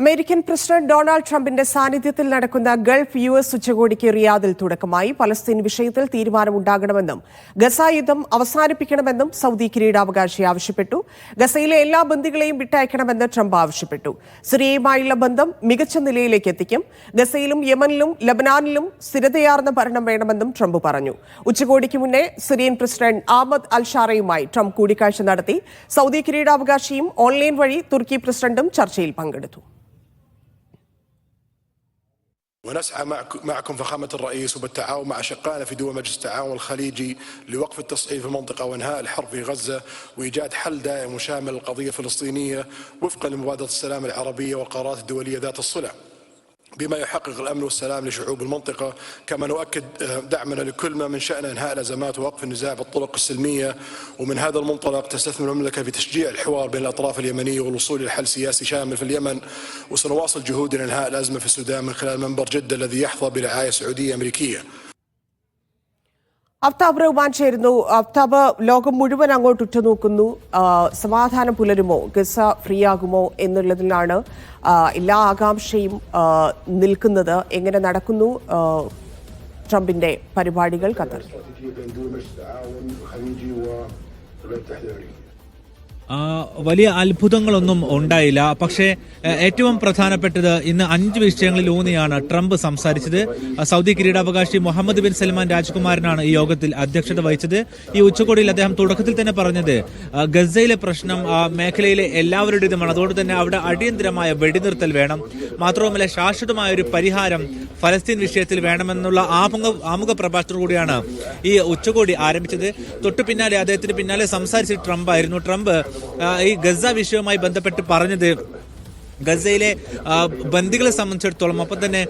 American president Donald ട്രംപിന്റെ സാന്നിധ്യത്തിൽ നടക്കുന്ന ഗൾഫ് യു എസ് ഉച്ചകോടിക്ക് റിയാദിൽ തുടക്കമായി. പലസ്തീൻ വിഷയത്തിൽ തീരുമാനമുണ്ടാകണമെന്നും ഗസ യുദ്ധം അവസാനിപ്പിക്കണമെന്നും സൗദി കിരീടാവകാശി ആവശ്യപ്പെട്ടു. ഗസയിലെ എല്ലാ ബന്ദികളെയും വിട്ടയക്കണമെന്ന് ട്രംപ് ആവശ്യപ്പെട്ടു. സിറിയയുമായുള്ള ബന്ധം മികച്ച നിലയിലേക്ക് എത്തിക്കും. ഗസയിലും യമനിലും ലബനാനിലും സ്ഥിരതയാർന്ന ഭരണം വേണമെന്നും ട്രംപ് പറഞ്ഞു. ഉച്ചകോടിക്ക് മുന്നേ സിറിയൻ പ്രസിഡന്റ് ആമദ് അൽ ഷാറയുമായി ട്രംപ് കൂടിക്കാഴ്ച നടത്തി. സൗദി കിരീടാവകാശിയും ഓൺലൈൻ വഴി തുർക്കി പ്രസിഡന്റും ചർച്ചയിൽ പങ്കെടുത്തു. ونسعى معك- معكم فخامة الرئيس وبالتعاون مع أشقائنا في دول مجلس التعاون الخليجي لوقف التصعيد في المنطقة وإنهاء الحرب في غزة وإيجاد حل دائم وشامل للقضية الفلسطينية وفقا لمبادرة السلام العربية والقرارات الدولية ذات الصلة. بما يحقق الأمن والسلام لشعوب المنطقة، كما نؤكد آه، دعمنا لكل ما من شأن أنهاء الأزمات ووقف النزاع بالطرق السلمية، ومن هذا المنطلق تستثمر المملكة في تشجيع الحوار بين الأطراف اليمنية والوصول إلى حل سياسي شامل في اليمن، وسنواصل جهودنا لإنهاء الأزمة في السودان من خلال منبر جدة الذي يحظى برعاية سعودية أمريكية. അഫ്താബ് റഹ്മാൻ ചേരുന്നു. അഫ്താബ് ലോകം മുഴുവൻ അങ്ങോട്ട് ഉറ്റുനോക്കുന്നു. സമാധാനം പുലരുമോ? ഗസ ഫ്രീ ആകുമോ എന്നുള്ളതിലാണ് എല്ലാ ആകാംക്ഷയും നിൽക്കുന്നത്. എങ്ങനെ നടക്കുന്നു? ട്രംപിന്റെ പരിപാടികൾ ഖത്തറിൽ. വലിയ അത്ഭുതങ്ങളൊന്നും ഉണ്ടായില്ല. പക്ഷേ ഏറ്റവും പ്രധാനപ്പെട്ടത് ഇന്ന് അഞ്ച് വിഷയങ്ങളിൽ ഊന്നിയാണ് ട്രംപ് സംസാരിച്ചത്. സൗദി കിരീടാവകാശി മുഹമ്മദ് ബിൻ സൽമാൻ രാജ്കുമാരനാണ് ഈ യോഗത്തിൽ അധ്യക്ഷത വഹിച്ചത്. ഈ ഉച്ചകോടിയിൽ അദ്ദേഹം തുടക്കത്തിൽ തന്നെ പറഞ്ഞത് ഗസയിലെ പ്രശ്നം മേഖലയിലെ എല്ലാവരുടേതുമാണ്. അതുകൊണ്ട് തന്നെ അവിടെ അടിയന്തരമായ വെടിനിർത്തൽ വേണം. മാത്രവുമല്ല ശാശ്വതമായ ഒരു പരിഹാരം ഫലസ്തീൻ വിഷയത്തിൽ വേണമെന്നുള്ള ആമുഖ ആമുഖ പ്രഭാഷണത്തോടു കൂടിയാണ് ഈ ഉച്ചകോടി ആരംഭിച്ചത്. തൊട്ടു പിന്നാലെ അദ്ദേഹത്തിന് പിന്നാലെ സംസാരിച്ച ട്രംപ് ആയിരുന്നു ട്രംപ് ഈ ഗസ വിഷയവുമായി ബന്ധപ്പെട്ട് പറഞ്ഞത് ഗസയിലെ ബന്ദികളെ സംബന്ധിച്ചിടത്തോളം ഒപ്പം തന്നെ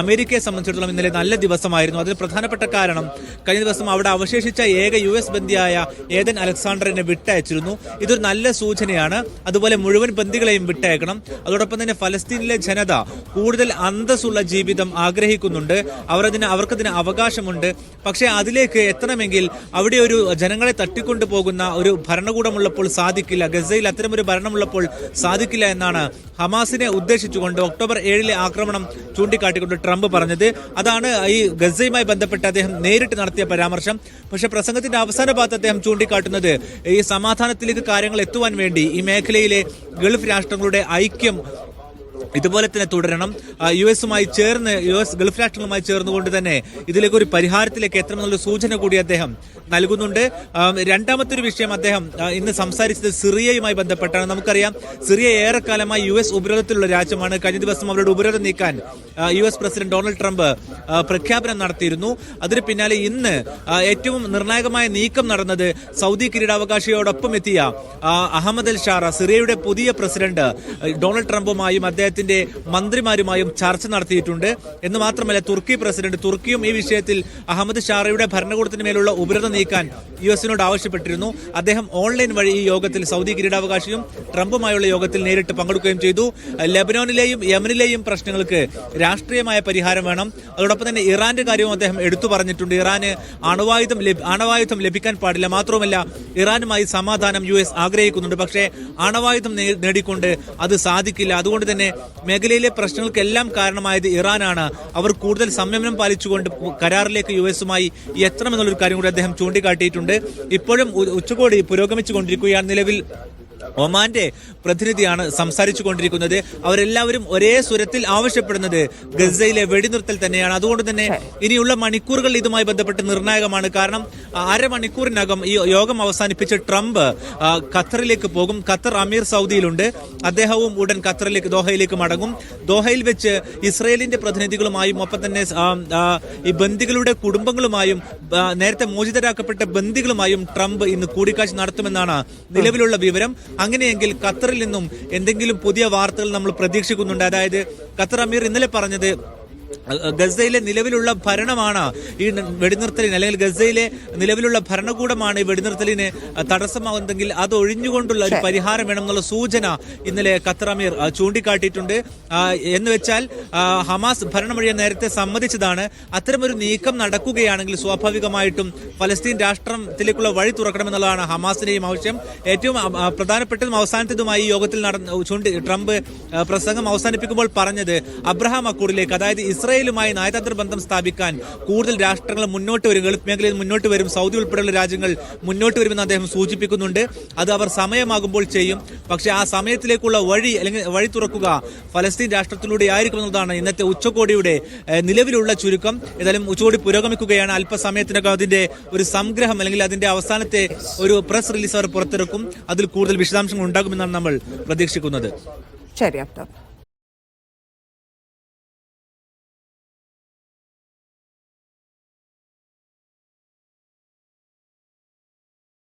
അമേരിക്കയെ സംബന്ധിച്ചിടത്തോളം ഇന്നലെ നല്ല ദിവസമായിരുന്നു. അതിന് പ്രധാനപ്പെട്ട കാരണം കഴിഞ്ഞ ദിവസം അവിടെ അവശേഷിച്ച ഏക യു എസ് ബന്ദിയായ ഏതൻ അലക്സാണ്ടറിനെ വിട്ടയച്ചിരുന്നു. ഇതൊരു നല്ല സൂചനയാണ്. അതുപോലെ മുഴുവൻ ബന്ദികളെയും വിട്ടയക്കണം. അതോടൊപ്പം തന്നെ ഫലസ്തീനിലെ ജനത കൂടുതൽ അന്തസ്സുള്ള ജീവിതം ആഗ്രഹിക്കുന്നുണ്ട്. അവരതിന് അവർക്കതിന് അവകാശമുണ്ട്. പക്ഷേ അതിലേക്ക് എത്തണമെങ്കിൽ അവിടെ ഒരു ജനങ്ങളെ തട്ടിക്കൊണ്ടു പോകുന്ന ഒരു ഭരണകൂടമുള്ളപ്പോൾ സാധിക്കില്ല. ഗസയിൽ അത്തരമൊരു ഭരണമുള്ളപ്പോൾ സാധിക്കില്ല എന്നാണ് ഹമാസിനെ ഉദ്ദേശിച്ചുകൊണ്ട് ഒക്ടോബർ ഏഴിലെ ആക്രമണം ചൂണ്ടിക്കാട്ടിക്കൊണ്ട് ട്രംപ് പറഞ്ഞത് അതാണ് ഈ ഗസയുമായി ബന്ധപ്പെട്ട് അദ്ദേഹം നേരിട്ട് നടത്തിയ പരാമർശം. പക്ഷേ പ്രസംഗത്തിന്റെ അവസാന ഭാഗത്ത് അദ്ദേഹം ചൂണ്ടിക്കാട്ടുന്നത് ഈ സമാധാനത്തിലേക്ക് കാര്യങ്ങൾ എത്തുവാൻ വേണ്ടി ഈ മേഖലയിലെ ഗൾഫ് രാഷ്ട്രങ്ങളുടെ ഐക്യം ഇതുപോലെ തന്നെ തുടരണം. യു എസുമായി ചേർന്ന് യു എസ് ഗൾഫ് രാഷ്ട്രങ്ങളുമായി ചേർന്നുകൊണ്ട് തന്നെ ഇതിലേക്ക് ഒരു പരിഹാരത്തിലേക്ക് എത്തണമെന്നുള്ള സൂചന കൂടി അദ്ദേഹം നൽകുന്നുണ്ട്. രണ്ടാമത്തെ ഒരു വിഷയം അദ്ദേഹം ഇന്ന് സംസാരിച്ചത് സിറിയയുമായി ബന്ധപ്പെട്ടാണ്. നമുക്കറിയാം സിറിയ ഏറെക്കാലമായി യു എസ് ഉപരോധത്തിലുള്ള രാജ്യമാണ്. കഴിഞ്ഞ ദിവസം അവരുടെ ഉപരോധം നീക്കാൻ U S president Donald Trump പ്രഖ്യാപനം നടത്തിയിരുന്നു. അതിന് പിന്നാലെ ഇന്ന് ഏറ്റവും നിർണായകമായ നീക്കം നടന്നത് സൗദി കിരീടാവകാശിയോടൊപ്പം എത്തിയ അഹമ്മദ് അൽ ഷാറ സിറിയയുടെ പുതിയ പ്രസിഡന്റ് ഡൊണാൾഡ് ട്രംപുമായും അദ്ദേഹത്തിന്റെ മന്ത്രിമാരുമായും ചർച്ച നടത്തിയിട്ടുണ്ട്. എന്ന് മാത്രമല്ല തുർക്കി പ്രസിഡന്റ് തുർക്കിയും ഈ വിഷയത്തിൽ അഹമ്മദ് ഷാറയുടെ ഭരണകൂടത്തിന് മേലുള്ള ഉപരത നീക്കാൻ യു എസിനോട് ആവശ്യപ്പെട്ടിരുന്നു. അദ്ദേഹം ഓൺലൈൻ വഴി ഈ യോഗത്തിൽ സൗദി കിരീടാവകാശിയും ട്രംപുമായുള്ള യോഗത്തിൽ നേരിട്ട് പങ്കെടുക്കുകയും ചെയ്തു. ലെബനോനിലെയും യമനിലെയും പ്രശ്നങ്ങൾക്ക് രാഷ്ട്രീയമായ പരിഹാരം വേണം. അതോടൊപ്പം തന്നെ ഇറാന്റെ കാര്യവും അദ്ദേഹം എടുത്തു പറഞ്ഞിട്ടുണ്ട്. ഇറാന് അണവായുധം അണുവായുധം ലഭിക്കാൻ പാടില്ല. മാത്രവുമല്ല ഇറാനുമായി സമാധാനം യു എസ് ആഗ്രഹിക്കുന്നുണ്ട്. പക്ഷേ അണവായുധം നേടിക്കൊണ്ട് അത് സാധിക്കില്ല. അതുകൊണ്ട് തന്നെ മേഖലയിലെ പ്രശ്നങ്ങൾക്കെല്ലാം കാരണമായത് ഇറാനാണ്. അവർ കൂടുതൽ സംയമനം പാലിച്ചുകൊണ്ട് കരാറിലേക്ക് യു എസുമായി എത്തണമെന്നുള്ളൊരു കാര്യം കൂടി അദ്ദേഹം ചൂണ്ടിക്കാട്ടിയിട്ടുണ്ട്. ഇപ്പോഴും ഉച്ചകോടി പുരോഗമിച്ചുകൊണ്ടിരിക്കുകയാണ് നിലവിൽ. ഒമാന്റെ പ്രതിനിധിയാണ് സംസാരിച്ചു കൊണ്ടിരിക്കുന്നത് അവരെല്ലാവരും ഒരേ സ്വരത്തിൽ ആവശ്യപ്പെടുന്നത് ഗസയിലെ വെടിനിർത്തൽ തന്നെയാണ്. അതുകൊണ്ട് തന്നെ ഇനിയുള്ള മണിക്കൂറുകൾ ഇതുമായി ബന്ധപ്പെട്ട് നിർണായകമാണ്. കാരണം അരമണിക്കൂറിനകം ഈ യോഗം അവസാനിപ്പിച്ച് ട്രംപ് ഖത്തറിലേക്ക് പോകും. ഖത്തർ അമീർ സൗദിയിലുണ്ട്. അദ്ദേഹവും ഉടൻ ഖത്തറിലേക്ക് ദോഹയിലേക്ക് മടങ്ങും. ദോഹയിൽ വെച്ച് ഇസ്രയേലിന്റെ പ്രതിനിധികളുമായും ഒപ്പം തന്നെ ഈ ബന്ദികളുടെ കുടുംബങ്ങളുമായും നേരത്തെ മോചിതരാക്കപ്പെട്ട ബന്ദികളുമായും ട്രംപ് ഇന്ന് കൂടിക്കാഴ്ച നടത്തുമെന്നാണ് നിലവിലുള്ള വിവരം. അങ്ങനെയെങ്കിൽ ഖത്തറിൽ നിന്നും എന്തെങ്കിലും പുതിയ വാർത്തകൾ നമ്മൾ പ്രതീക്ഷിക്കുന്നുണ്ട്. അതായത് ഖത്തർ അമീർ ഇന്നലെ പറഞ്ഞത് ഗസയിലെ നിലവിലുള്ള ഭരണമാണ് ഈ വെടിനിർത്തലിന് അല്ലെങ്കിൽ ഗസയിലെ നിലവിലുള്ള ഭരണകൂടമാണ് ഈ വെടിനിർത്തലിന് തടസ്സമാകുന്നതെങ്കിൽ അത് ഒഴിഞ്ഞുകൊണ്ടുള്ള ഒരു പരിഹാരം വേണമെന്നുള്ള സൂചന ഇന്നലെ ഖത്തറമീർ ചൂണ്ടിക്കാട്ടിയിട്ടുണ്ട്. എന്ന് വെച്ചാൽ ഹമാസ് ഭരണമൊഴിയ നേരത്തെ സമ്മതിച്ചതാണ്. അത്തരമൊരു നീക്കം നടക്കുകയാണെങ്കിൽ സ്വാഭാവികമായിട്ടും ഫലസ്തീൻ രാഷ്ട്രത്തിലേക്കുള്ള വഴി തുറക്കണമെന്നുള്ളതാണ് ഹമാസിന്റെയും ആവശ്യം. ഏറ്റവും പ്രധാനപ്പെട്ടതും അവസാനത്തേതുമായി ഈ യോഗത്തിൽ നടന്ന ചൂണ്ടി ട്രംപ് പ്രസംഗം അവസാനിപ്പിക്കുമ്പോൾ പറഞ്ഞത് അബ്രഹാം അക്കൂറിലേക്ക് അതായത് ഇസ്രായേലുമായി നയതന്ത്ര ബന്ധം സ്ഥാപിക്കാൻ കൂടുതൽ രാഷ്ട്രങ്ങൾ മുന്നോട്ട് വരും ഗൾഫ് മേഖലയിൽ മുന്നോട്ട് വരും സൗദി ഉൾപ്പെടെയുള്ള രാജ്യങ്ങൾ മുന്നോട്ട് വരുമെന്ന് അദ്ദേഹം സൂചിപ്പിക്കുന്നുണ്ട്. അത് അവർ സമയമാകുമ്പോൾ ചെയ്യും. പക്ഷേ ആ സമയത്തിലേക്കുള്ള വഴി അല്ലെങ്കിൽ വഴി തുറക്കുക ഫലസ്തീൻ രാഷ്ട്രത്തിലൂടെ ആയിരിക്കും എന്നതാണ് ഇന്നത്തെ ഉച്ചകോടിയുടെ നിലവിലുള്ള ചുരുക്കം. ഏതായാലും ഉച്ചകോടി പുരോഗമിക്കുകയാണ്. അല്പസമയത്തിനകം അതിന്റെ ഒരു സംഗ്രഹം അല്ലെങ്കിൽ അതിന്റെ അവസാനത്തെ ഒരു പ്രസ് റിലീസ് അവർ പുറത്തിറക്കും. അതിൽ കൂടുതൽ വിശദാംശങ്ങൾ ഉണ്ടാകുമെന്നാണ് നമ്മൾ പ്രതീക്ഷിക്കുന്നത്. ശരി